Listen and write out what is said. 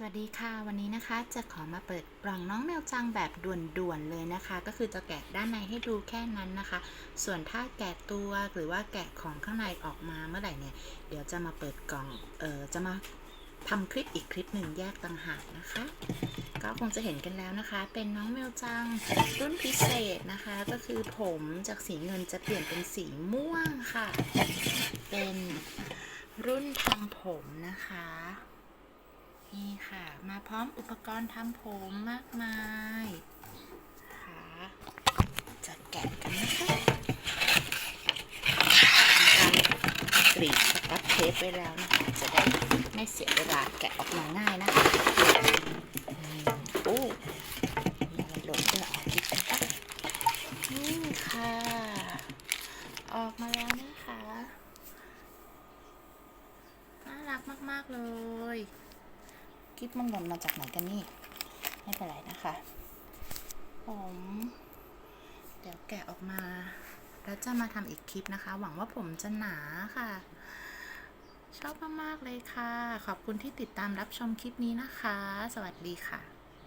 สวัสดีค่ะ วันนี้นะคะจะขอมาเปิดกล่องน้องแมวจังแบบด่วนๆเลยนะคะ ก็คือจะแกะด้านในให้ดูแค่นั้นนะคะ ส่วนถ้าแกะตัวหรือว่าแกะของข้างในออกมาเมื่อไหร่เนี่ย เดี๋ยวจะมาเปิดกล่องเออจะมาทำคลิปอีกคลิปหนึ่งแยกต่างหากนะคะ ก็คงจะเห็นกันแล้วนะคะ เป็นน้องแมวจังรุ่นพิเศษนะคะ ก็คือผมจากสีเงินจะเปลี่ยนเป็นสีม่วงค่ะ เป็นรุ่นทำผมนะคะ ค่ะ มาพร้อมอุปกรณ์ทำผมมากมายค่ะจะแกะกันนะคะการกรีดสกับเทปไว้แล้วนะคะ จะได้ไม่เสียเวลาแกะออกมาง่ายนะคะอืมโอ้มีอะไรหล่นด้วยออกอีกนะคะนี่ค่ะ ออกมาแล้วนะคะน่ารักมาก ๆ เลย คลิปมันหล่นมาจากไหนกันนี่ ไม่เป็นไรนะคะ ผม เดี๋ยวแกะออกมา แล้วจะมาทำอีกคลิปนะคะ หวังว่าผมจะหนาค่ะ ชอบมาก ๆ เลยค่ะ ขอบคุณที่ติดตามรับชมคลิปนี้นะคะ สวัสดีค่ะ